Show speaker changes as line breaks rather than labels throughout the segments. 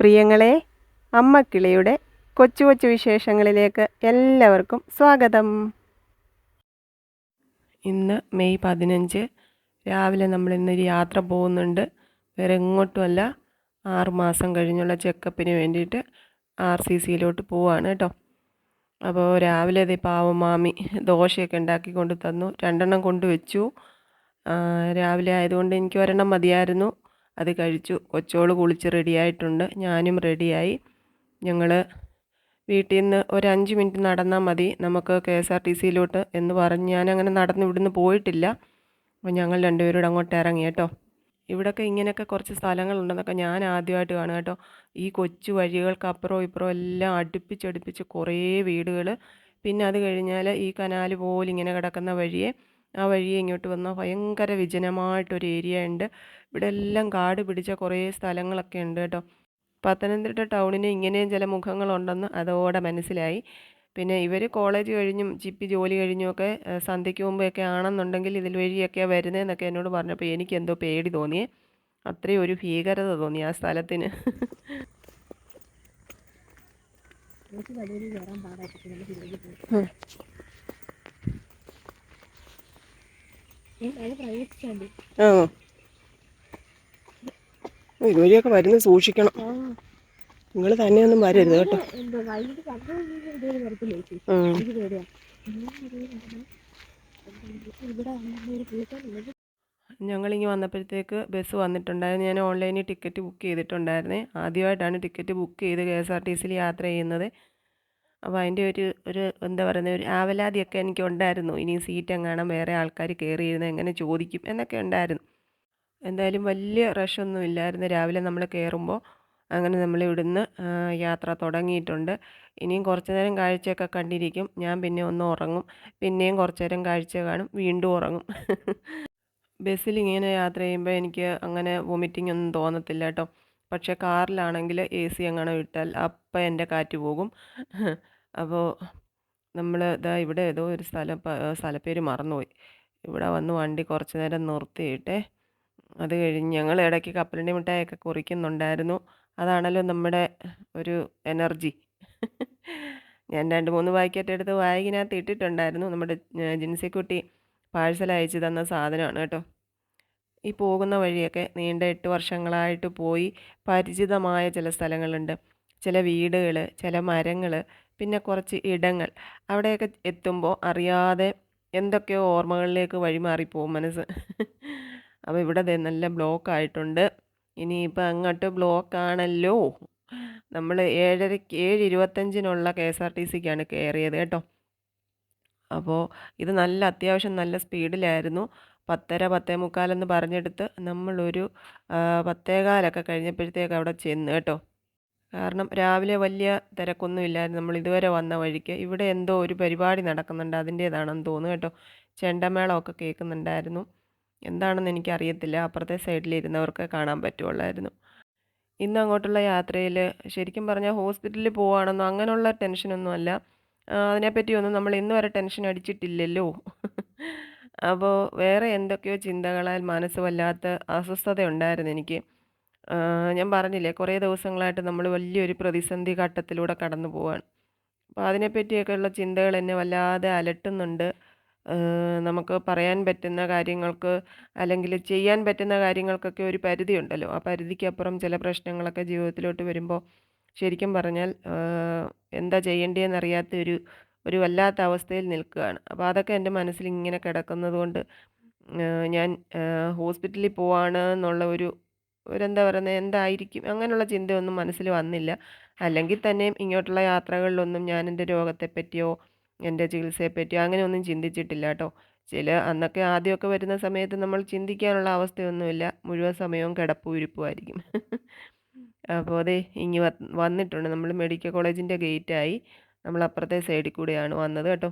പ്രിയങ്ങളെ അമ്മക്കിളിയുടെ കൊച്ചു കൊച്ചു വിശേഷങ്ങളിലേക്ക് എല്ലാവർക്കും സ്വാഗതം. ഇന്ന് മെയ് പതിനഞ്ച്. രാവിലെ നമ്മൾ ഇന്നൊരു യാത്ര പോകുന്നുണ്ട്. വേറെ എങ്ങോട്ടുമല്ല ആറ് മാസം കഴിഞ്ഞുള്ള ചെക്കപ്പിന് വേണ്ടിയിട്ട് ആർ സി സിയിലോട്ട് പോവാണ് കേട്ടോ. അപ്പോൾ രാവിലെ അതേ പാവമാമി ദോശയൊക്കെ ഉണ്ടാക്കി കൊണ്ട് തന്നു. രണ്ടെണ്ണം കൊണ്ട് വെച്ചു. രാവിലെ ആയതുകൊണ്ട് എനിക്ക് ഒരെണ്ണം മതിയായിരുന്നു. അത് കഴിച്ചു. കൊച്ചോൾ കുളിച്ച് റെഡിയായിട്ടുണ്ട് ഞാനും റെഡിയായി ഞങ്ങൾ വീട്ടിൽ നിന്ന് ഒരു അഞ്ച് മിനിറ്റ് നടന്നാൽ മതി. നമുക്ക് കെ എസ് ആർ ടി സിയിലോട്ട് എന്ന് പറഞ്ഞ് ഞാനങ്ങനെ നടന്ന് ഇവിടുന്ന് പോയിട്ടില്ല. അപ്പോൾ ഞങ്ങൾ രണ്ടുപേരോട് അങ്ങോട്ട് ഇറങ്ങി കേട്ടോ. ഇവിടെയൊക്കെ ഇങ്ങനെയൊക്കെ കുറച്ച് സ്ഥലങ്ങളുണ്ടെന്നൊക്കെ ഞാൻ ആദ്യമായിട്ട് കാണുക കേട്ടോ. ഈ കൊച്ചു വഴികൾക്ക് അപ്പുറവും ഇപ്പുറവും എല്ലാം അടുപ്പിച്ചടുപ്പിച്ച് കുറേ വീടുകൾ പിന്നെ അത് കഴിഞ്ഞാൽ ഈ കനാല് പോലെ ഇങ്ങനെ കിടക്കുന്ന വഴിയെ ആ വഴി ഇങ്ങോട്ട് വന്നാൽ ഭയങ്കര വിജനമായിട്ടൊരു ഏരിയ ഉണ്ട്. ഇവിടെ എല്ലാം കാട് പിടിച്ച കുറേ സ്ഥലങ്ങളൊക്കെ ഉണ്ട് കേട്ടോ. പത്തനംതിട്ട ടൗണിന് ഇങ്ങനെയും ചില മുഖങ്ങളുണ്ടെന്ന് അതോടെ മനസ്സിലായി. പിന്നെ ഇവർ കോളേജ് കഴിഞ്ഞും ചിപ്പി ജോലി കഴിഞ്ഞുമൊക്കെ സന്ധ്യയ്ക്ക് മുമ്പൊക്കെ ആണെന്നുണ്ടെങ്കിൽ ഇതിൽ വഴിയൊക്കെ വരുന്നതെന്നൊക്കെ എന്നോട് പറഞ്ഞപ്പോൾ എനിക്ക് എന്തോ പേടി തോന്നി. അത്രയും ഒരു ഭീകരത തോന്നി ആ സ്ഥലത്തിന്. ആ. ഇതുവഴിയൊക്കെ വരുന്ന സൂക്ഷിക്കണം. നിങ്ങൾ തന്നെ ഒന്നും വരരുത് കേട്ടോ. ഞങ്ങളിങ്ങി ഞങ്ങളിങ്ങ് വന്നപ്പോഴത്തേക്ക് ബസ് വന്നിട്ടുണ്ടായിരുന്നു. ഞാൻ ഓൺലൈനിൽ ടിക്കറ്റ് ബുക്ക് ചെയ്തിട്ടുണ്ടായിരുന്നേ. ആദ്യമായിട്ടാണ് ടിക്കറ്റ് ബുക്ക് ചെയ്ത് കെ എസ് ആർ ടി സിയിൽ യാത്ര ചെയ്യുന്നത്. അപ്പോൾ അതിന്റെ ഒരു ഒരു എന്താ പറയുന്നത് ഒരു ആവലാതിയൊക്കെ എനിക്ക് ഉണ്ടായിരുന്നു ഇനി സീറ്റ് എങ്ങാണം വേറെ ആൾക്കാർ കയറിയിരുന്ന് എങ്ങനെ ചോദിക്കും എന്നൊക്കെ ഉണ്ടായിരുന്നു. എന്തായാലും വലിയ റഷൊന്നും ഇല്ലായിരുന്നു. രാവിലെ നമ്മൾ കയറുമ്പോൾ അങ്ങനെ നമ്മൾ ഇവിടുന്ന് യാത്ര തുടങ്ങിയിട്ടുണ്ട്. ഇനിയും കുറച്ച് നേരം കാഴ്ചയൊക്കെ കണ്ടിരിക്കും. ഞാൻ പിന്നെ ഒന്ന് ഉറങ്ങും. പിന്നെയും കുറച്ച് നേരം കാഴ്ച കാണും. വീണ്ടും ഉറങ്ങും. ബസ്സിൽ ഇങ്ങനെ യാത്ര ചെയ്യുമ്പോൾ എനിക്ക് അങ്ങനെ വൊമിറ്റിംഗ് ഒന്നും തോന്നത്തില്ല കേട്ടോ. പക്ഷേ കാറിലാണെങ്കിൽ എ സി എങ്ങനെ ഇട്ടാൽ അപ്പം എന്റെ കാറ്റ് പോകും. അപ്പോൾ നമ്മൾ ഇതാ ഇവിടെ ഏതോ ഒരു സ്ഥലം സ്ഥലപ്പേര് മറന്നുപോയി. ഇവിടെ വന്ന് വണ്ടി കുറച്ച് നേരം നിർത്തിയിട്ട് അത് കഴിഞ്ഞ് ഞങ്ങൾ ഇടയ്ക്ക് കപ്പലണ്ടി മിഠായൊക്കെ കുറിക്കുന്നുണ്ടായിരുന്നു. അതാണല്ലോ നമ്മുടെ ഒരു എനർജി. ഞാൻ രണ്ട് മൂന്ന് പാക്കറ്റ് എടുത്ത് വായിക്കിനകത്ത് ഇട്ടിട്ടുണ്ടായിരുന്നു. നമ്മുടെ ജിൻസിക്കുട്ടി പാഴ്സൽ അയച്ചു തന്ന സാധനമാണ് കേട്ടോ. ഈ പോകുന്ന വഴിയൊക്കെ നീണ്ട എട്ട് വർഷങ്ങളായിട്ട് പോയി പരിചിതമായ ചില സ്ഥലങ്ങളുണ്ട്. ചില വീടുകൾ ചില മരങ്ങൾ പിന്നെ കുറച്ച് ഇടങ്ങൾ. അവിടെയൊക്കെ എത്തുമ്പോൾ അറിയാതെ എന്തൊക്കെയോ ഓർമ്മകളിലേക്ക് വഴിമാറിപ്പോവും മനസ്സ്. അപ്പോൾ ഇവിടെ നല്ല ബ്ലോക്ക് ആയിട്ടുണ്ട്. ഇനിയിപ്പോൾ അങ്ങോട്ട് ബ്ലോക്ക് ആണല്ലോ. നമ്മൾ ഏഴരയ്ക്ക് ഏഴ് ഇരുപത്തഞ്ചിനുള്ള കെ എസ് ആർ ടി സിക്കാണ് കയറിയത് കേട്ടോ. അപ്പോൾ ഇത് നല്ല അത്യാവശ്യം നല്ല സ്പീഡിലായിരുന്നു. പത്തര പത്തേ മുക്കാലെന്ന് പറഞ്ഞെടുത്ത് നമ്മളൊരു പത്തേകാലൊക്കെ കഴിഞ്ഞപ്പോഴത്തേക്ക് അവിടെ ചെന്ന് കേട്ടോ. കാരണം രാവിലെ വലിയ തിരക്കൊന്നുമില്ലായിരുന്നു നമ്മൾ ഇതുവരെ വന്ന വഴിക്ക്. ഇവിടെ എന്തോ ഒരു പരിപാടി നടക്കുന്നുണ്ട്. അതിന്റേതാണെന്ന് തോന്നുന്നു കേട്ടോ. ചെണ്ടമേളമൊക്കെ കേൾക്കുന്നുണ്ടായിരുന്നു. എന്താണെന്ന് എനിക്കറിയത്തില്ല. അപ്പുറത്തെ സൈഡിലിരുന്നവർക്ക് കാണാൻ പറ്റുള്ളായിരുന്നു ഇന്ന് അങ്ങോട്ടുള്ള യാത്രയിൽ ശരിക്കും പറഞ്ഞാൽ ഹോസ്പിറ്റലിൽ പോവുകയാണെന്നോ അങ്ങനെയുള്ള ടെൻഷനൊന്നുമല്ല. അതിനെപ്പറ്റിയൊന്നും നമ്മൾ ഇന്ന് വരെ ടെൻഷൻ അടിച്ചിട്ടില്ലല്ലോ. അപ്പോൾ വേറെ എന്തൊക്കെയോ ചിന്തകളാൽ മനസ്സ് വല്ലാത്ത അസ്വസ്ഥത ഉണ്ടായിരുന്നു എനിക്ക് ഞാൻ പറഞ്ഞില്ലേ കുറേ ദിവസങ്ങളായിട്ട് നമ്മൾ വലിയൊരു പ്രതിസന്ധി ഘട്ടത്തിലൂടെ കടന്നു പോവാണ്. അപ്പോൾ അതിനെപ്പറ്റിയൊക്കെയുള്ള ചിന്തകൾ എന്നെ വല്ലാതെ അലട്ടുന്നുണ്ട്. നമുക്ക് പറയാൻ പറ്റുന്ന കാര്യങ്ങൾക്ക് അല്ലെങ്കിൽ ചെയ്യാൻ പറ്റുന്ന കാര്യങ്ങൾക്കൊക്കെ ഒരു പരിധി ഉണ്ടല്ലോ ആ പരിധിക്കപ്പുറം ചില പ്രശ്നങ്ങളൊക്കെ ജീവിതത്തിലോട്ട് വരുമ്പോൾ ശരിക്കും പറഞ്ഞാൽ എന്താ ചെയ്യേണ്ടതെന്നറിയാത്ത ഒരു വല്ലാത്ത അവസ്ഥയിൽ നിൽക്കുകയാണ്. അപ്പോൾ അതൊക്കെ എന്റെ മനസ്സിൽ ഇങ്ങനെ കിടക്കുന്നതുകൊണ്ട് ഞാൻ ഹോസ്പിറ്റലിൽ പോവാണ് എന്നുള്ള ഒരു ഒരെന്താ പറയുന്നത് എന്തായിരിക്കും അങ്ങനെയുള്ള ചിന്തയൊന്നും മനസ്സിൽ വന്നില്ല. അല്ലെങ്കിൽ തന്നെയും ഇങ്ങോട്ടുള്ള യാത്രകളിലൊന്നും ഞാൻ എന്റെ രോഗത്തെപ്പറ്റിയോ എന്റെ ചികിത്സയെപ്പറ്റിയോ അങ്ങനെയൊന്നും ചിന്തിച്ചിട്ടില്ല കേട്ടോ. ചില അന്നൊക്കെ ആദ്യമൊക്കെ വരുന്ന സമയത്ത് നമ്മൾ ചിന്തിക്കാനുള്ള അവസ്ഥയൊന്നുമില്ല. മുഴുവൻ സമയവും കിടപ്പും ഇരിപ്പുമായിരിക്കും. അപ്പോൾ അതെ ഇനി വന്നിട്ടുണ്ട്. നമ്മൾ മെഡിക്കൽ കോളേജിന്റെ ഗേറ്റായി. നമ്മൾ അപ്പുറത്തെ സൈഡിൽ കൂടെയാണ് വന്നത് കേട്ടോ.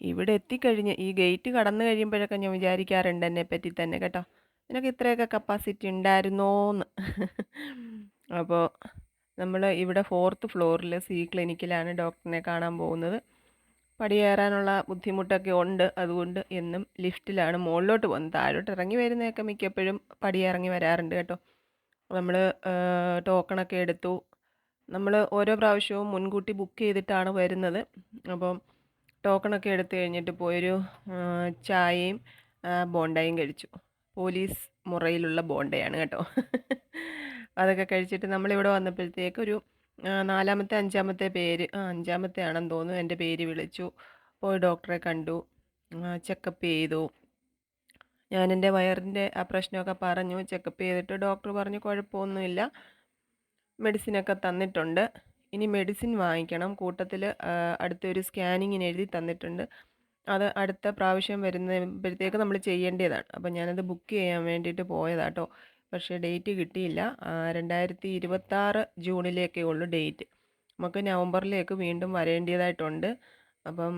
ഇവിടെ എത്തിക്കഴിഞ്ഞ് ഈ ഗേറ്റ് കടന്നു കഴിയുമ്പോഴൊക്കെ ഞാൻ വിചാരിക്കാറുണ്ട് എന്നെ പറ്റി തന്നെ കേട്ടോ. നിനക്ക് ഇത്രയൊക്കെ കപ്പാസിറ്റി ഉണ്ടായിരുന്നോന്ന്. അപ്പോൾ നമ്മൾ ഇവിടെ ഫോർത്ത് ഫ്ലോറിൽ സി ക്ലിനിക്കിലാണ് ഡോക്ടറിനെ കാണാൻ പോകുന്നത്. പടിയേറാനുള്ള ബുദ്ധിമുട്ടൊക്കെ ഉണ്ട്. അതുകൊണ്ട് എന്നും ലിഫ്റ്റിലാണ് മുകളിലോട്ട് പോകുന്നത് താഴോട്ട് ഇറങ്ങി വരുന്നതൊക്കെ മിക്കപ്പോഴും പടിയിറങ്ങി വരാറുണ്ട് കേട്ടോ. നമ്മൾ ടോക്കണൊക്കെ എടുത്തു. നമ്മൾ ഓരോ പ്രാവശ്യവും മുൻകൂട്ടി ബുക്ക് ചെയ്തിട്ടാണ് വരുന്നത്. അപ്പം ടോക്കണൊക്കെ എടുത്തു കഴിഞ്ഞിട്ട് പോയൊരു ചായയും ബോണ്ടയും കഴിച്ചു. പോലീസ് മുറയിലുള്ള ബോണ്ടയാണ് കേട്ടോ. അതൊക്കെ കഴിച്ചിട്ട് നമ്മളിവിടെ വന്നപ്പോഴത്തേക്ക് ഒരു നാലാമത്തെ അഞ്ചാമത്തെ പേര് അഞ്ചാമത്തെ ആണെന്ന് തോന്നുന്നു. എന്റെ പേര് വിളിച്ചു. പോയി ഡോക്ടറെ കണ്ടു. ചെക്കപ്പ് ചെയ്തു. ഞാൻ എന്റെ വയറിന്റെ ആ പ്രശ്നമൊക്കെ പറഞ്ഞു. ചെക്കപ്പ് ചെയ്തിട്ട് ഡോക്ടർ പറഞ്ഞു കുഴപ്പമൊന്നുമില്ല. മെഡിസിനൊക്കെ തന്നിട്ടുണ്ട്. ഇനി മെഡിസിൻ വാങ്ങിക്കണം. കൂട്ടത്തിൽ അടുത്തൊരു സ്കാനിങ്ങിന് എഴുതി തന്നിട്ടുണ്ട്. അത് അടുത്ത പ്രാവശ്യം വരുന്നപ്പോഴത്തേക്ക് നമ്മൾ ചെയ്യേണ്ടതാണ്. അപ്പോൾ ഞാനത് ബുക്ക് ചെയ്യാൻ വേണ്ടിയിട്ട് പോയതാട്ടോ. പക്ഷേ ഡേറ്റ് കിട്ടിയില്ല. രണ്ടായിരത്തി ഇരുപത്താറ് ജൂണിലേക്കേ ഉള്ളൂ ഡേറ്റ് നമുക്ക് നവംബറിലേക്ക് വീണ്ടും വരേണ്ടതായിട്ടുണ്ട്. അപ്പം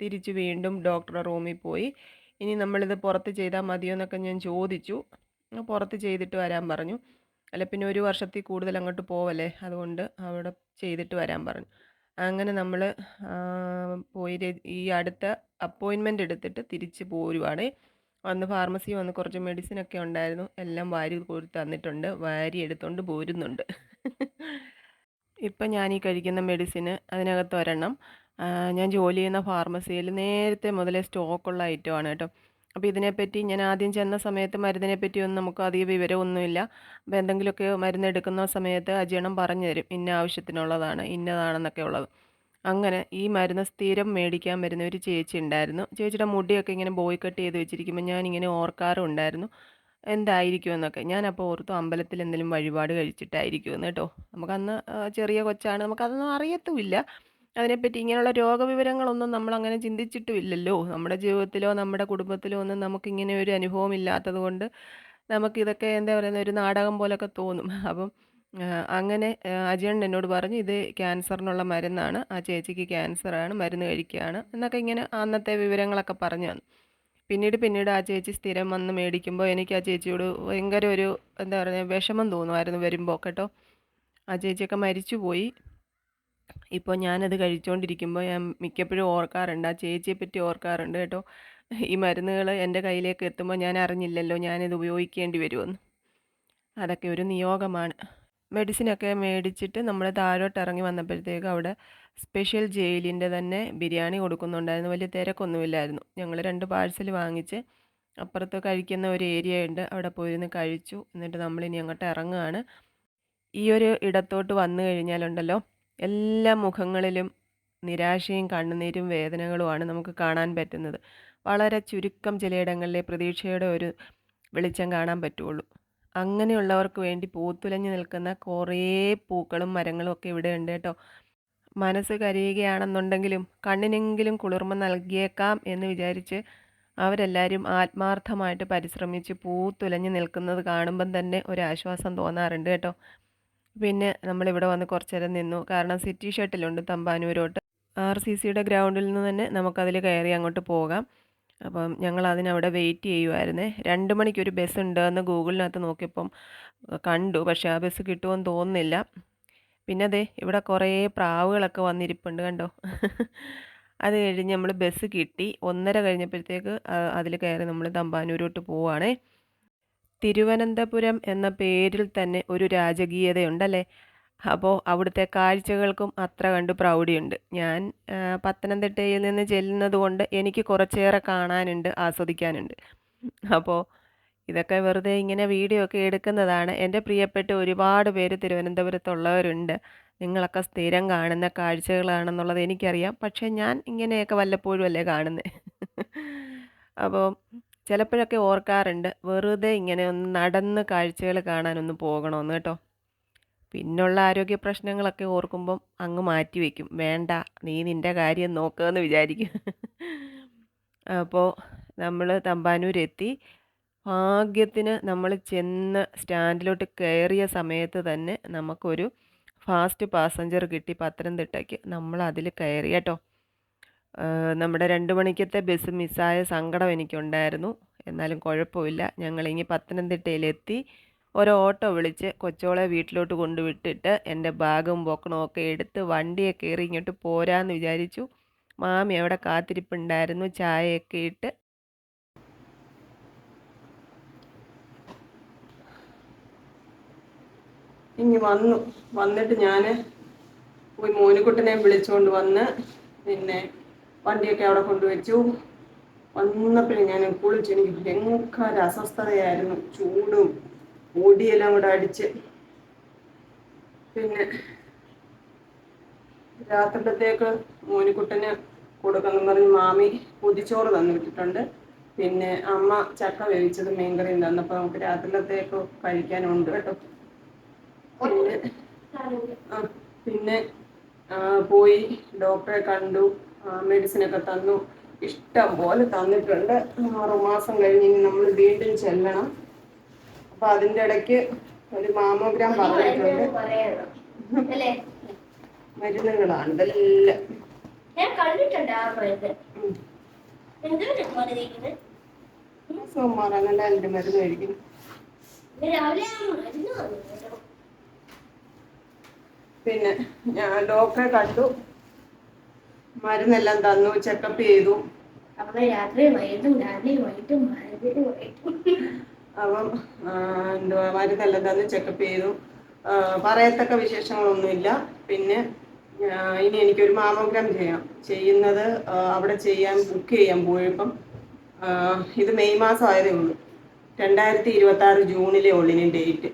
തിരിച്ച് വീണ്ടും ഡോക്ടറുടെ റൂമിൽ പോയി. ഇനി നമ്മളിത് പുറത്ത് ചെയ്താൽ മതിയോ എന്നൊക്കെ ഞാൻ ചോദിച്ചു. പുറത്ത് ചെയ്തിട്ട് വരാൻ പറഞ്ഞു. അല്ല പിന്നെ ഒരു വർഷത്തിൽ കൂടുതൽ അങ്ങോട്ട് പോവല്ലേ? അതുകൊണ്ട് അവിടെ ചെയ്തിട്ട് വരാൻ പറഞ്ഞു. അങ്ങനെ നമ്മൾ പോയി ഈ അടുത്ത അപ്പോയിൻമെന്റ് എടുത്തിട്ട് തിരിച്ച് പോരുവാണ്. വന്ന് ഫാർമസി വന്ന് കുറച്ച് മെഡിസിനൊക്കെ ഉണ്ടായിരുന്നു. എല്ലാം വാരി കൊടുത്ത് തന്നിട്ടുണ്ട്. വാരി എടുത്തുകൊണ്ട് പോരുന്നുണ്ട്. ഇപ്പം ഞാൻ ഈ കഴിക്കുന്ന മെഡിസിന് അതിനകത്ത് ഒരെണ്ണം. ഞാൻ ജോലി ചെയ്യുന്ന ഫാർമസിയിൽ നേരത്തെ മുതലേ സ്റ്റോക്കുള്ള ഐറ്റമാണ് കേട്ടോ. അപ്പോൾ ഇതിനെപ്പറ്റി ഞാൻ ആദ്യം ചെന്ന സമയത്ത് മരുന്നിനെ പറ്റിയൊന്നും നമുക്ക് അധിക വിവരമൊന്നുമില്ല. അപ്പോൾ എന്തെങ്കിലുമൊക്കെ മരുന്ന് എടുക്കുന്ന സമയത്ത് അജീർണം പറഞ്ഞു തരും. ഇന്ന ആവശ്യത്തിനുള്ളതാണ് ഇന്നതാണെന്നൊക്കെ ഉള്ളത്. അങ്ങനെ ഈ മരുന്ന് സ്ഥിരം മേടിക്കാൻ വരുന്ന ഒരു ചേച്ചി ഉണ്ടായിരുന്നു. ചേച്ചിയുടെ മുടിയൊക്കെ ഇങ്ങനെ ബോയ് കട്ട് ചെയ്ത് വെച്ചിരിക്കുമ്പോൾ ഞാനിങ്ങനെ ഓർക്കാറുണ്ടായിരുന്നു. എന്തായിരിക്കും എന്നൊക്കെ ഞാൻ അപ്പോൾ ഓർത്തു അമ്പലത്തിൽ എന്തെങ്കിലും വഴിപാട് കഴിച്ചിട്ടായിരിക്കുമെന്ന് കേട്ടോ. നമുക്കന്ന് ചെറിയ കൊച്ചാണ്. നമുക്കതൊന്നും അറിയത്തുമില്ല. അതിനെപ്പറ്റി ഇങ്ങനെയുള്ള രോഗവിവരങ്ങളൊന്നും നമ്മളങ്ങനെ ചിന്തിച്ചിട്ടുമില്ലല്ലോ. നമ്മുടെ ജീവിതത്തിലോ നമ്മുടെ കുടുംബത്തിലോ ഒന്നും നമുക്കിങ്ങനെ ഒരു അനുഭവം ഇല്ലാത്തത് കൊണ്ട് നമുക്കിതൊക്കെ എന്താ പറയുന്നത് ഒരു നാടകം പോലൊക്കെ തോന്നും. അപ്പം അങ്ങനെ അജയൻ എന്നോട് പറഞ്ഞു ഇത് ക്യാൻസറിനുള്ള മരുന്നാണ്. ആ ചേച്ചിക്ക് ക്യാൻസറാണ് മരുന്ന് കഴിക്കുകയാണ് എന്നൊക്കെ ഇങ്ങനെ അന്നത്തെ വിവരങ്ങളൊക്കെ പറഞ്ഞു തന്നു. പിന്നീട് പിന്നീട് ആ ചേച്ചി സ്ഥിരം വന്ന് മേടിക്കുമ്പോൾ എനിക്ക് ആ ചേച്ചിയോട് ഭയങ്കര ഒരു എന്താ പറയുക വിഷമം തോന്നുമായിരുന്നു വരുമ്പോൾ കേട്ടോ. ആ ചേച്ചിയൊക്കെ മരിച്ചു പോയി ഇപ്പോൾ ഞാനത് കഴിച്ചുകൊണ്ടിരിക്കുമ്പോൾ ഞാൻ മിക്കപ്പോഴും ഓർക്കാറുണ്ട്. ആ ചേച്ചിയെ പറ്റി ഓർക്കാറുണ്ട് കേട്ടോ. ഈ മരുന്നുകൾ എന്റെ കയ്യിലേക്ക് എത്തുമ്പോൾ ഞാൻ അറിഞ്ഞില്ലല്ലോ ഞാനിത് ഉപയോഗിക്കേണ്ടി വരുമെന്ന് അതൊക്കെ ഒരു നിയോഗമാണ്. മെഡിസിനൊക്കെ മേടിച്ചിട്ട് നമ്മൾ താഴോട്ട് ഇറങ്ങി വന്നപ്പോഴത്തേക്ക് അവിടെ സ്പെഷ്യൽ ജയിലിന്റെ തന്നെ ബിരിയാണി കൊടുക്കുന്നുണ്ടായിരുന്നു. വലിയ തിരക്കൊന്നുമില്ലായിരുന്നു. ഞങ്ങൾ രണ്ട് പാഴ്സൽ വാങ്ങിച്ച് അപ്പുറത്ത് കഴിക്കുന്ന ഒരു ഏരിയ ഉണ്ട് അവിടെ പോയിരുന്ന് കഴിച്ചു. എന്നിട്ട് നമ്മളിനി അങ്ങോട്ട് ഇറങ്ങുകയാണ് ഈ ഒരു ഇടത്തോട്ട് വന്നു കഴിഞ്ഞാലുണ്ടല്ലോ എല്ലാ മുഖങ്ങളിലും നിരാശയും കണ്ണുനീരും വേദനകളുമാണ് നമുക്ക് കാണാൻ പറ്റുന്നത്. വളരെ ചുരുക്കം ചിലയിടങ്ങളിലെ പ്രതീക്ഷയുടെ ഒരു വെളിച്ചം കാണാൻ പറ്റുള്ളൂ. അങ്ങനെയുള്ളവർക്ക് വേണ്ടി പൂത്തുലഞ്ഞു നിൽക്കുന്ന കുറേ പൂക്കളും മരങ്ങളും ഒക്കെ ഇവിടെ ഉണ്ട് കേട്ടോ. മനസ്സ് കരയുകയാണെന്നുണ്ടെങ്കിലും കണ്ണിനെങ്കിലും കുളിർമ നൽകിയേക്കാം എന്ന് വിചാരിച്ച് അവരെല്ലാവരും ആത്മാർത്ഥമായിട്ട് പരിശ്രമിച്ച് പൂത്തുലഞ്ഞു നിൽക്കുന്നത് കാണുമ്പം തന്നെ ഒരു ആശ്വാസം തോന്നാറുണ്ട് കേട്ടോ. പിന്നെ നമ്മളിവിടെ വന്ന് കുറച്ച് നേരം നിന്നു. കാരണം സിറ്റി ഷട്ടിലുണ്ട് തമ്പാനൂരോട്ട്. ആർ സി സിയുടെ ഗ്രൗണ്ടിൽ നിന്ന് തന്നെ നമുക്കതിൽ കയറി അങ്ങോട്ട് പോകാം. അപ്പം ഞങ്ങൾ അതിനവിടെ വെയിറ്റ് ചെയ്യുമായിരുന്നേ രണ്ട് മണിക്കൊരു ബസ് ഉണ്ട് എന്ന് ഗൂഗിളിനകത്ത് നോക്കിയപ്പം കണ്ടു. പക്ഷേ ആ ബസ് കിട്ടുമെന്ന് തോന്നുന്നില്ല. പിന്നെ അതെ ഇവിടെ കുറേ പ്രാവുകളൊക്കെ വന്നിരിപ്പുണ്ട് കണ്ടോ? അത് കഴിഞ്ഞ് നമ്മൾ ബസ് കിട്ടി. ഒന്നര കഴിഞ്ഞപ്പോഴത്തേക്ക് അതിൽ കയറി നമ്മൾ തമ്പാനൂരോട്ട് പോവുകയാണേ തിരുവനന്തപുരം എന്ന പേരിൽ തന്നെ ഒരു രാജകീയതയുണ്ടല്ലേ? അപ്പോൾ അവിടുത്തെ കാഴ്ചകൾക്കും അത്ര കണ്ട് പ്രൗഢിയുണ്ട്. ഞാൻ പത്തനംതിട്ടയിൽ നിന്ന് ചെല്ലുന്നത് കൊണ്ട് എനിക്ക് കുറച്ചേറെ കാണാനുണ്ട് ആസ്വദിക്കാനുണ്ട്. അപ്പോൾ ഇതൊക്കെ വെറുതെ ഇങ്ങനെ വീഡിയോ ഒക്കെ എടുക്കുന്നതാണ്. എന്റെ പ്രിയപ്പെട്ട ഒരുപാട് പേര് തിരുവനന്തപുരത്തുള്ളവരുണ്ട്. നിങ്ങളൊക്കെ സ്ഥിരം കാണുന്ന കാഴ്ചകളാണെന്നുള്ളത് എനിക്കറിയാം. പക്ഷേ ഞാൻ ഇങ്ങനെയൊക്കെ വല്ലപ്പോഴും അല്ലേ കാണുന്നത് അപ്പോൾ ചിലപ്പോഴൊക്കെ ഓർക്കാറുണ്ട് വെറുതെ ഇങ്ങനെ ഒന്ന് നടന്ന് കാഴ്ചകൾ കാണാനൊന്ന് പോകണമെന്ന് കേട്ടോ. പിന്നുള്ള ആരോഗ്യ പ്രശ്നങ്ങളൊക്കെ ഓർക്കുമ്പം അങ്ങ് മാറ്റി വയ്ക്കും വേണ്ട നീ നിന്റെ കാര്യം നോക്കുകയെന്ന് വിചാരിക്കും. അപ്പോൾ നമ്മൾ തമ്പാനൂരെത്തി. ഭാഗ്യത്തിന് നമ്മൾ ചെന്ന് സ്റ്റാൻഡിലോട്ട് കയറിയ സമയത്ത് തന്നെ നമുക്കൊരു ഫാസ്റ്റ് പാസഞ്ചർ കിട്ടി പത്തനംതിട്ടയ്ക്ക്. നമ്മൾ അതിൽ കയറി കേട്ടോ. നമ്മുടെ രണ്ട് മണിക്കത്തെ ബസ് മിസ്സായ സങ്കടം എനിക്കുണ്ടായിരുന്നു. എന്നാലും കുഴപ്പമില്ല. ഞങ്ങളിങ്ങി പത്തനംതിട്ടയിലെത്തി ഒരു ഓട്ടോ വിളിച്ച് കൊച്ചോളെ വീട്ടിലോട്ട് കൊണ്ടുവിട്ടിട്ട് എന്റെ ബാഗും പൊക്കണവും ഒക്കെ എടുത്ത് വണ്ടിയെ കയറി ഇങ്ങോട്ട് പോരാന്ന് വിചാരിച്ചു. മാമി അവിടെ കാത്തിരിപ്പുണ്ടായിരുന്നു. ചായയൊക്കെ ഇട്ട്.
ഇനി വന്നു. വന്നിട്ട് ഞാൻ പോയി മോനിക്കുട്ടനെ വിളിച്ചുകൊണ്ട് വന്ന് പിന്നെ വണ്ടിയൊക്കെ അവിടെ കൊണ്ടുവച്ചു. വന്നപ്പോഴും ഞാൻ കുളിച്ച്. എനിക്ക് ഭയങ്കര അസ്വസ്ഥതയായിരുന്നു. ചൂടും മുടിയെല്ലാം കൂടെ അടിച്ച്. പിന്നെ രാത്രിയിലത്തേക്ക് മോനിക്കുട്ടന് കൊടുക്കണം പറഞ്ഞ് മാമി പൊതിച്ചോറ് തന്നു വിട്ടിട്ടുണ്ട്. പിന്നെ അമ്മ ചക്ക വേവിച്ചത് മീൻകറിയും തന്നപ്പോൾ നമുക്ക് രാത്രിയിലത്തേക്ക് കഴിക്കാനുണ്ട് കേട്ടോ. പിന്നെ പിന്നെ പോയി ഡോക്ടറെ കണ്ടു. മെഡിസിൻ ഒക്കെ തന്നു. ഇഷ്ടം പോലെ തന്നിട്ടുണ്ട്. ആറു മാസം കഴിഞ്ഞ് ഇനി നമ്മൾ വീണ്ടും ചെല്ലണം. അപ്പൊ അതിന്റെ ഇടയ്ക്ക് ഒരു മാമോഗ്രാം പറഞ്ഞിട്ടുണ്ട്. മരുന്നുകളാണ് ഇതെല്ലാം.
ഞാൻ കണ്ടിട്ടുണ്ട് ആ മരുന്ന്.
ഉം.
എന്താണ് പറഞ്ഞിരിക്കുന്നത്?
അസുഖം മാറാനല്ല അതിന്റെ മരുന്ന് കഴിക്കും
ഇന്ന് രാവിലെ ആ മരുന്ന് വന്നു കേട്ടോ.
പിന്നെ ഞാൻ ഡോക്ടറെ കണ്ടു. മരുന്നെല്ലാം തന്നു ചെക്കപ്പ് ചെയ്തു.
അവളെ രാത്രി വൈകിട്ടും രാവിലെ വൈകിട്ടും മരുന്നിന് വൈകിട്ടും
അപ്പം എന്തുവാ മരുന്നെല്ലാം തന്നു ചെക്കപ്പ് ചെയ്തു. പറയത്തക്ക വിശേഷങ്ങളൊന്നുമില്ല. പിന്നെ ഇനി എനിക്കൊരു മാമോഗ്രാം ചെയ്യാം. ചെയ്യുന്നത് അവിടെ ചെയ്യാൻ ബുക്ക് ചെയ്യാൻ പോയപ്പം ഇത് മെയ് മാസം ആയതേ ഉള്ളൂ. രണ്ടായിരത്തി ഇരുപത്തി ആറ് ജൂണിലെ ഉള്ളിന് ഡേറ്റ്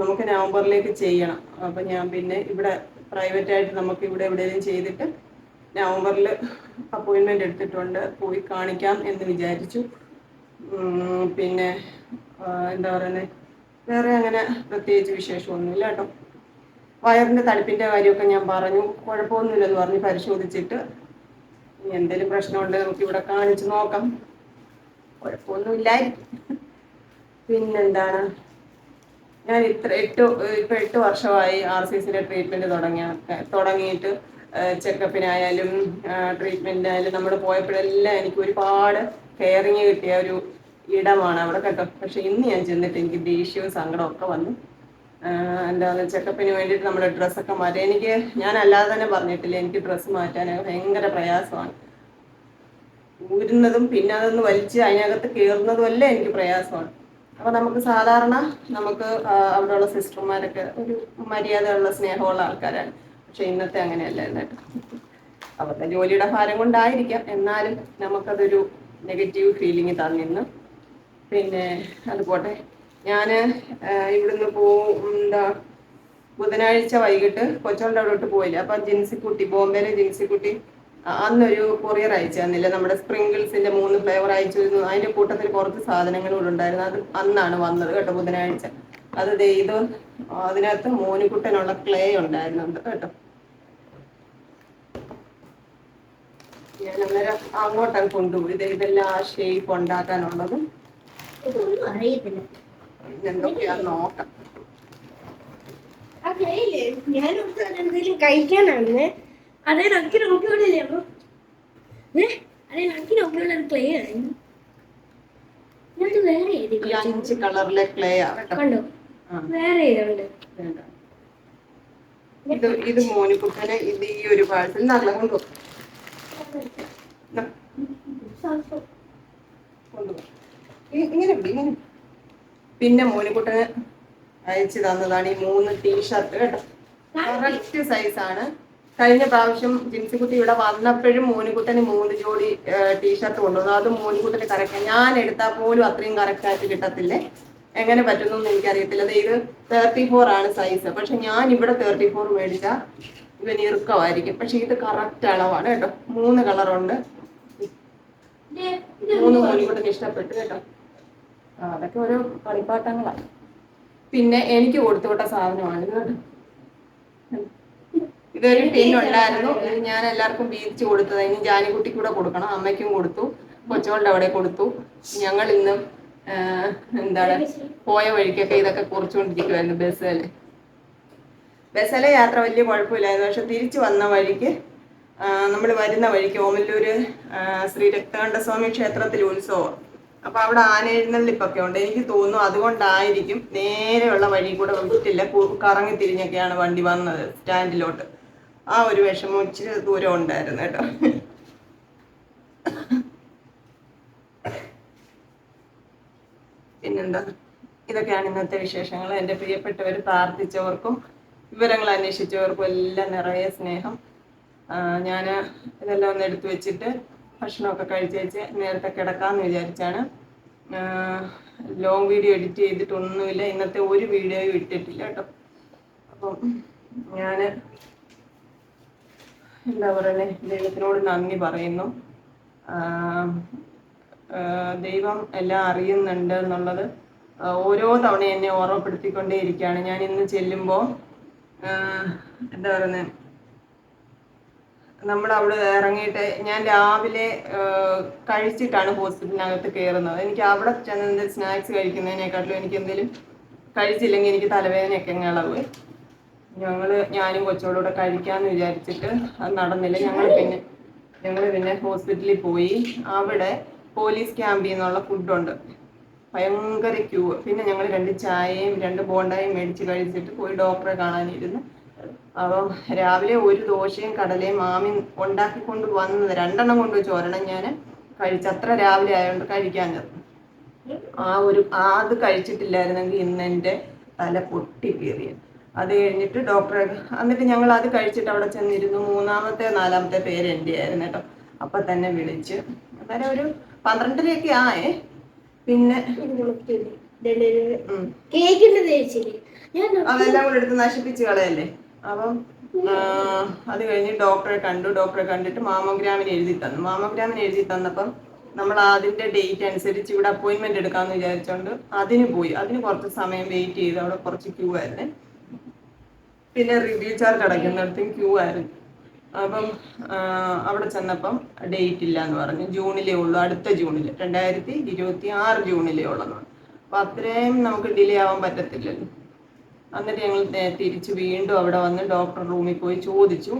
നമുക്ക് നവംബറിലേക്ക് ചെയ്യണം. അപ്പം ഞാൻ പിന്നെ ഇവിടെ പ്രൈവറ്റായിട്ട് നമുക്ക് ഇവിടെ എവിടെയെങ്കിലും ചെയ്തിട്ട് നവംബറിൽ അപ്പോയിൻമെന്റ് എടുത്തിട്ടുണ്ട്. പോയി കാണിക്കാം എന്ന് വിചാരിച്ചു. പിന്നെ എന്താ പറയുന്നത് വേറെ അങ്ങനെ പ്രത്യേകിച്ച് വിശേഷമൊന്നുമില്ല കേട്ടോ. വയറിന്റെ തടുപ്പിന്റെ കാര്യമൊക്കെ ഞാൻ പറഞ്ഞു. കുഴപ്പമൊന്നുമില്ലെന്ന് പറഞ്ഞ് പരിശോധിച്ചിട്ട് എന്തെങ്കിലും പ്രശ്നമുണ്ടെങ്കിൽ നമുക്ക് ഇവിടെ കാണിച്ചു നോക്കാം. കുഴപ്പമൊന്നുമില്ലായിരിക്കും. പിന്നെന്താണ്? ഞാൻ ഇത്ര എട്ട് ഇപ്പൊ എട്ട് വർഷമായി ആർ സി സിയുടെ ട്രീറ്റ്മെന്റ് തുടങ്ങിയ തുടങ്ങിയിട്ട് ചെക്കപ്പിനായാലും ട്രീറ്റ്മെന്റിനായാലും നമ്മൾ പോയപ്പോഴെല്ലാം എനിക്ക് ഒരുപാട് കെയറിങ് കിട്ടിയ ഒരു ഇടമാണ് അവിടെ കേട്ടോ. പക്ഷെ ഇന്ന് ഞാൻ ചെന്നിട്ട് എനിക്ക് ദേഷ്യവും ഒക്കെ വന്നു. എന്താണ് ചെക്കപ്പിന് വേണ്ടിയിട്ട് നമ്മുടെ ഡ്രസ്സൊക്കെ മാറ്റാൻ എനിക്ക് ഞാൻ അല്ലാതെ തന്നെ പറഞ്ഞിട്ടില്ല എനിക്ക് ഡ്രസ്സ് മാറ്റാൻ ഭയങ്കര പ്രയാസമാണ്. ഊരുന്നതും പിന്നെ അതൊന്ന് വലിച്ച് അതിനകത്ത് കയറുന്നതും എല്ലാം എനിക്ക് പ്രയാസമാണ്. അപ്പൊ നമുക്ക് സാധാരണ നമുക്ക് അവിടെയുള്ള സിസ്റ്റർമാരൊക്കെ ഒരു മര്യാദയുള്ള സ്നേഹമുള്ള ആൾക്കാരാണ്. പക്ഷെ ഇന്നത്തെ അങ്ങനെയല്ല എന്നിട്ട് അവരുടെ ജോലിയുടെ ഭാരം കൊണ്ടായിരിക്കാം. എന്നാലും നമുക്കതൊരു നെഗറ്റീവ് ഫീലിംഗ് തന്നിന്ന്. പിന്നെ അതുപോട്ടെ ഞാൻ ഇവിടുന്ന് പോ എന്താ ബുധനാഴ്ച വൈകിട്ട് കൊച്ചോണ്ട് അവിടോട്ട് പോയില്ല. അപ്പൊ ജിൻസിക്കുട്ടി ബോംബെയിലെ ജിൻസിക്കുട്ടി അന്നൊരു കൊറിയർ അയച്ചു തന്നില്ല. നമ്മുടെ സ്പ്രിങ്കിൾസിന്റെ മൂന്ന് ഫ്ലേവർ അയച്ചു തരുന്നു അതിന്റെ കൂട്ടത്തിൽ കുറച്ച് സാധനങ്ങൾ ഇവിടെ ഉണ്ടായിരുന്നു. അത് അന്നാണ് വന്നത് കേട്ടോ ബുധനാഴ്ച. അത് ഇത് അതിനകത്ത് മോനിക്കുട്ടനുള്ള ക്ലേ ഉണ്ടായിരുന്നുണ്ട് കേട്ടോ. ഞാൻ അന്നേരം അങ്ങോട്ടാണ് കൊണ്ടുപോയി. ഇത് ഇതെല്ലാം ആ ഷേപ്പ് ഉണ്ടാക്കാനുള്ളതും. നോക്കാം.
ഞാൻ എന്തെങ്കിലും കഴിക്കാനാണ് അതേ നമുക്ക് നോക്കിയോളില്ലേ അപ്പൊ? ഏ? അതെ നമുക്ക് നോക്കിയുള്ള ക്ലേ ആയിരുന്നു ഇതിനകത്ത് വേറെ ഏത്
കളറിലെ ക്ലേ
കണ്ടോ? വേറെ ഏതുണ്ട്.
ഇത് ഇത് മോനിക്കുട്ടന് ഇത് ഈ ഒരു പാഴ്സൽ നല്ല കൊണ്ടു ഇങ്ങനെ ഇങ്ങനെ പിന്നെ മോനിക്കുട്ടന് അയച്ചു തന്നതാണ് ഈ മൂന്ന് ടീഷർട്ട് കേട്ടോ. കറക്റ്റ് സൈസാണ് കഴിഞ്ഞ പ്രാവശ്യം ജിൻസിക്കുട്ടി ഇവിടെ വന്നപ്പോഴും മോനുകുട്ടന് മൂന്ന് ജോഡി ടീഷർട്ട് കൊണ്ടുവന്നു. അത് മോനുകുട്ടന് കറക്റ്റ് ഞാൻ എടുത്താൽ പോലും അത്രയും കറക്റ്റ് ആയിട്ട് കിട്ടത്തില്ലേ? എങ്ങനെ പറ്റുന്നു എന്ന് എനിക്കറിയത്തില്ല. ദേ ഇത് തേർട്ടി ഫോർ ആണ് സൈസ് പക്ഷെ ഞാൻ ഇവിടെ തേർട്ടി ഫോർ മേടിച്ചാൽ ഇവൻ ഇറുക്കമായിരിക്കും. പക്ഷെ ഇത് കറക്റ്റ് അളവാണ് കേട്ടോ. മൂന്ന് കളറുണ്ട് മൂന്ന് മോനുകുട്ടന് ഇഷ്ടപ്പെട്ടു കേട്ടോ. അതൊക്കെ ഓരോ കളിപ്പാട്ടങ്ങളാണ് പിന്നെ എനിക്ക് കൊടുത്തുവിട്ട സാധനമാണ് കേട്ടോ. ഇതൊരു പിൻ ഉണ്ടായിരുന്നു. ഇത് ഞാൻ എല്ലാവർക്കും വീതിച്ചു കൊടുത്തത്. ഇനി ജാനിക്കുട്ടിക്ക് കൂടെ കൊടുക്കണം. അമ്മയ്ക്കും കൊടുത്തു. കൊച്ചുകളുടെ അവിടെ കൊടുത്തു. ഞങ്ങൾ ഇന്ന് എന്താണ് പോയ വഴിക്കൊക്കെ ഇതൊക്കെ കുറിച്ചുകൊണ്ടിരിക്കുമായിരുന്നു ബസ്സിൽ. ബസ്സിലെ യാത്ര വലിയ കുഴപ്പമില്ലായിരുന്നു. പക്ഷെ തിരിച്ചു വന്ന വഴിക്ക് നമ്മൾ വരുന്ന വഴിക്ക് ഓമല്ലൂര് ശ്രീ രക്തകണ്ഠസ്വാമി ക്ഷേത്രത്തിൽ ഉത്സവം. അപ്പൊ അവിടെ ആനെഴുന്നള്ളിപ്പൊക്കെ ഉണ്ട്. എനിക്ക് തോന്നുന്നു അതുകൊണ്ടായിരിക്കും നേരെയുള്ള വഴി കൂടെ വിട്ടില്ല. കറങ്ങി തിരിഞ്ഞൊക്കെയാണ് വണ്ടി വന്നത് സ്റ്റാൻഡിലോട്ട്. ആ ഒരു വിഷമം ഇച്ചിരി ദൂരം ഉണ്ടായിരുന്നു കേട്ടോ. പിന്നെന്താ? ഇതൊക്കെയാണ് ഇന്നത്തെ വിശേഷങ്ങൾ. എന്റെ പ്രിയപ്പെട്ടവർ പ്രാർത്ഥിച്ചവർക്കും വിവരങ്ങൾ അന്വേഷിച്ചവർക്കും എല്ലാം നിറയെ സ്നേഹം. ഞാൻ ഇതെല്ലാം ഒന്ന് എടുത്തു വെച്ചിട്ട് ഭക്ഷണമൊക്കെ കഴിച്ച് വെച്ച് നേരത്തെ കിടക്കാമെന്ന് വിചാരിച്ചാണ്. ലോങ് വീഡിയോ എഡിറ്റ് ചെയ്തിട്ടൊന്നുമില്ല. ഇന്നത്തെ ഒരു വീഡിയോയും ഇട്ടിട്ടില്ല കേട്ടോ. അപ്പം ഞാൻ എന്താ പറയണേ? ദൈവത്തിനോട് നന്ദി പറയുന്നു. ദൈവം എല്ലാം അറിയുന്നുണ്ട് എന്നുള്ളത് ഓരോ തവണ എന്നെ ഓർമ്മപ്പെടുത്തിക്കൊണ്ടേയിരിക്കുകയാണ് ഞാൻ ഇന്ന് ചെല്ലുമ്പോൾ എന്താ പറയുന്നത് നമ്മൾ അവിടെ ഇറങ്ങിയിട്ട് ഞാൻ രാവിലെ കഴിച്ചിട്ടാണ് ഹോസ്പിറ്റലിനകത്ത് കയറുന്നത്. എനിക്ക് അവിടെ ചെന്ന് സ്നാക്സ് കഴിക്കുന്നതിനെക്കാട്ടിലും എനിക്ക് എന്തെങ്കിലും കഴിച്ചില്ലെങ്കിൽ എനിക്ക് തലവേദനയൊക്കെ ഇളവ്. ഞങ്ങൾ ഞാനും കൊച്ചോടൂടെ കഴിക്കാന്ന് വിചാരിച്ചിട്ട് അത് നടന്നില്ല. ഞങ്ങൾ പിന്നെ ഞങ്ങൾ പിന്നെ ഹോസ്പിറ്റലിൽ പോയി. അവിടെ പോലീസ് ക്യാമ്പിൽ നിന്നുള്ള ഫുഡുണ്ട് ഭയങ്കര ക്യൂ പിന്നെ ഞങ്ങൾ രണ്ട് ചായയും രണ്ട് ബോണ്ടായും മേടിച്ച് കഴിച്ചിട്ട് പോയി ഡോക്ടറെ കാണാനിരുന്നു. അപ്പം രാവിലെ ഒരു ദോശയും കടലയും മാമി ഉണ്ടാക്കിക്കൊണ്ട് വന്നത് രണ്ടെണ്ണം കൊണ്ട് വെച്ച് ഒരെണ്ണം ഞാൻ കഴിച്ച അത്ര രാവിലെ ആയതുകൊണ്ട് കഴിക്കാഞ്ഞത് ആ ഒരു ആ അത് കഴിച്ചിട്ടില്ലായിരുന്നെങ്കിൽ ഇന്ന് എന്റെ തല പൊട്ടി കീറിയ അത് കഴിഞ്ഞിട്ട് ഡോക്ടറെ എന്നിട്ട് ഞങ്ങൾ അത് കഴിച്ചിട്ട് അവിടെ ചെന്നിരുന്നു. മൂന്നാമത്തെ നാലാമത്തെ പേര് എന്റെ ആയിരുന്നു കേട്ടോ. അപ്പം തന്നെ വിളിച്ച് അന്നേരം ഒരു പന്ത്രണ്ടരയൊക്കെ ആയേ. പിന്നെ അതെല്ലാം കൂടെ എടുത്ത് നശിപ്പിച്ച് കളയല്ലേ? അപ്പം അത് കഴിഞ്ഞ് ഡോക്ടറെ കണ്ടു. ഡോക്ടറെ കണ്ടിട്ട് മാമോഗ്രാമിന് എഴുതി തന്നു. മാമോഗ്രാമിന് എഴുതി തന്നപ്പം നമ്മൾ അതിന്റെ ഡേറ്റ് അനുസരിച്ച് ഇവിടെ അപ്പോയിന്റ്മെന്റ് എടുക്കാമെന്ന് വിചാരിച്ചോണ്ട് അതിന് പോയി. അതിന് കുറച്ച് സമയം വെയിറ്റ് ചെയ്ത് അവിടെ കുറച്ച് ക്യൂ ആയിരുന്നേ. പിന്നെ റിവ്യൂ ചാർജ് അടയ്ക്കുന്നിടത്തും ക്യൂ ആയിരുന്നു. അപ്പം അവിടെ ചെന്നപ്പം ഡേറ്റ് ഇല്ല എന്ന് പറഞ്ഞു. ജൂണിലേ ഉള്ളൂ അടുത്ത ജൂണിൽ രണ്ടായിരത്തി ഇരുപത്തി ആറ് ജൂണിലേ പറഞ്ഞു. അപ്പം അത്രയും നമുക്ക് ഡിലേ ആവാൻ പറ്റത്തില്ലല്ലോ. എന്നിട്ട് ഞങ്ങൾ തിരിച്ച് വീണ്ടും അവിടെ വന്ന് ഡോക്ടർ റൂമിൽ പോയി ചോദിച്ചു.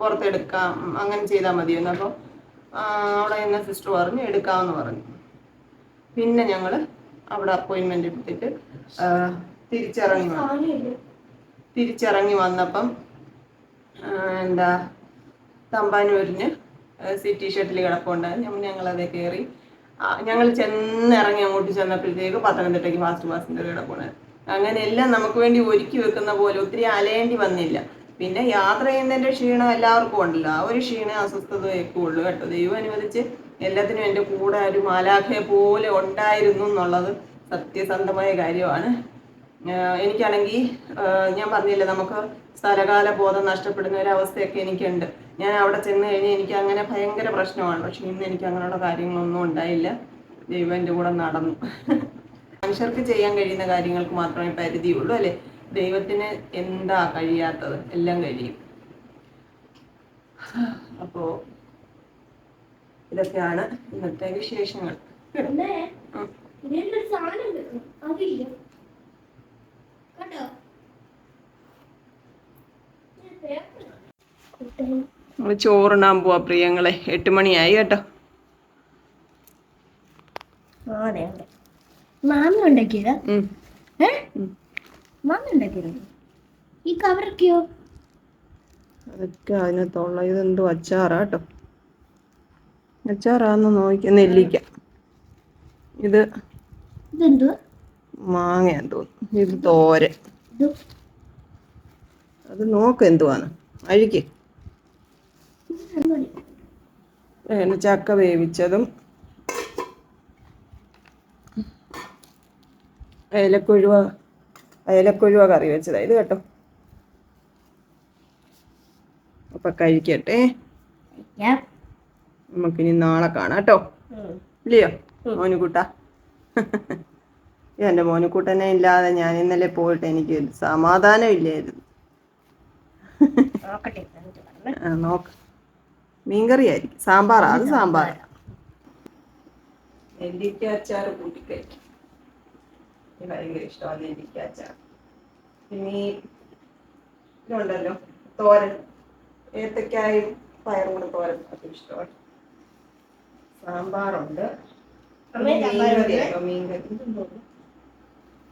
പുറത്തെടുക്കാം അങ്ങനെ ചെയ്താൽ മതിയെന്ന്. അപ്പോൾ അവിടെ എന്ന സിസ്റ്റർ പറഞ്ഞു എടുക്കാമെന്ന് പറഞ്ഞു. പിന്നെ ഞങ്ങൾ അവിടെ അപ്പോയിൻമെന്റ് എടുത്തിട്ട് തിരിച്ചിറങ്ങി തിരിച്ചിറങ്ങി വന്നപ്പം എന്താ തമ്പാനൂരിന് സിറ്റി ഷട്ടിൽ കിടപ്പുണ്ടായിരുന്നു. ഞങ്ങളതേ കയറി. ഞങ്ങൾ ചെന്നിറങ്ങി അങ്ങോട്ട് ചെന്നപ്പോഴത്തേക്ക് പത്തനംതിട്ടയ്ക്ക് ഫാസ്റ്റ് പാസഞ്ചർ കിടപ്പുണ്ട് അങ്ങനെ എല്ലാം നമുക്ക് വേണ്ടി ഒരുക്കി വെക്കുന്ന പോലെ ഒത്തിരി അലയേണ്ടി വന്നില്ല. പിന്നെ യാത്ര ചെയ്യുന്നതിന്റെ ക്ഷീണം എല്ലാവർക്കും ഉണ്ടല്ലോ. ആ ഒരു ക്ഷീണ അസ്വസ്ഥതയൊക്കെ ഉള്ളൂ കേട്ടോ. ദൈവം അനുവദിച്ച് എല്ലാത്തിനും എന്റെ കൂടെ ഒരു മാലാഖയെ പോലെ ഉണ്ടായിരുന്നു എന്നുള്ളത് സത്യസന്ധമായ കാര്യമാണ്. എനിക്കാണെങ്കിൽ ഞാൻ പറഞ്ഞില്ലേ നമുക്ക് സ്ഥലകാല ബോധം നഷ്ടപ്പെടുന്ന ഒരു അവസ്ഥയൊക്കെ എനിക്കുണ്ട്. ഞാൻ അവിടെ ചെന്ന് കഴിഞ്ഞാൽ എനിക്ക് അങ്ങനെ ഭയങ്കര പ്രശ്നമാണ്. പക്ഷെ ഇന്ന് എനിക്ക് അങ്ങനെയുള്ള കാര്യങ്ങളൊന്നും ഉണ്ടായില്ല. ദൈവം എന്റെ കൂടെ നടന്നു. മനുഷ്യർക്ക് ചെയ്യാൻ കഴിയുന്ന കാര്യങ്ങൾക്ക് മാത്രമേ പരിധിയുള്ളൂ അല്ലേ? ദൈവത്തിന് എന്താ കഴിയാത്തത്? എല്ലാം കഴിയും. അപ്പോൾ ഇതൊക്കെയാണ് ഇന്നത്തെ വിശേഷങ്ങൾ.
അതില്ല. കേട്ടോ
നമ്മൾ പോവാ പ്രിയങ്ങളെ. എട്ട് മണിയായി കേട്ടോ.
മാമി ഉണ്ടാക്കിയതാ? മാമി ഉണ്ടാക്കിയതോ? ഈ കവറൊക്കെയോ?
അതൊക്കെ അതിനകത്തുള്ള ഇതെന്തോ അച്ചാറാ കേട്ടോ. അച്ചാറാന്ന് നോക്കി. നെല്ലിക്ക. ഇത്
ഇതെന്തുവാ?
മാങ്ങയാന്ന് തോന്നുന്നു. ഇത് തോരൻ. അത് നോക്ക്
എന്തുവാണ്?
പിന്നെ ചക്ക വേവിച്ചതും അയലക്കൊഴുവ അയലക്കൊഴുവ കറി വെച്ചതാണ് ഇത് കേട്ടോ. അപ്പൊ കഴിക്കട്ടെ. നമുക്കിനി നാളെ കാണാം കേട്ടോ. ഇല്ലയോ? മോനുകൂട്ട. എന്റെ മോനിക്കൂട്ടനെ ഇല്ലാതെ ഞാൻ ഇന്നലെ പോയിട്ട് എനിക്ക് സമാധാനം ഇല്ലായിരുന്നു നോക്ക. മീൻകറി ആയിരിക്കും സാമ്പാറാ? അത് സാമ്പാറാ. നെല്ലിക്ക അച്ചാർ കൂട്ടി കഴിക്കും എനിക്ക് ഭയങ്കര ഇഷ്ടമാണ് നെല്ലിക്ക അച്ചാർ പിന്നെ ഈ ഇതുണ്ടല്ലോ തോരൻ. ഏത്തക്കായും പയറും കൂടെ തോരൻ അത് ഇഷ്ടമാണ്. സാമ്പാറുണ്ട്. മീൻകറി.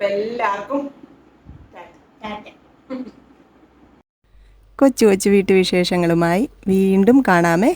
അപ്പൊ എല്ലാവർക്കും
കൊച്ചു കൊച്ചു വീട്ടുവിശേഷങ്ങളുമായി വീണ്ടും കാണാമേ.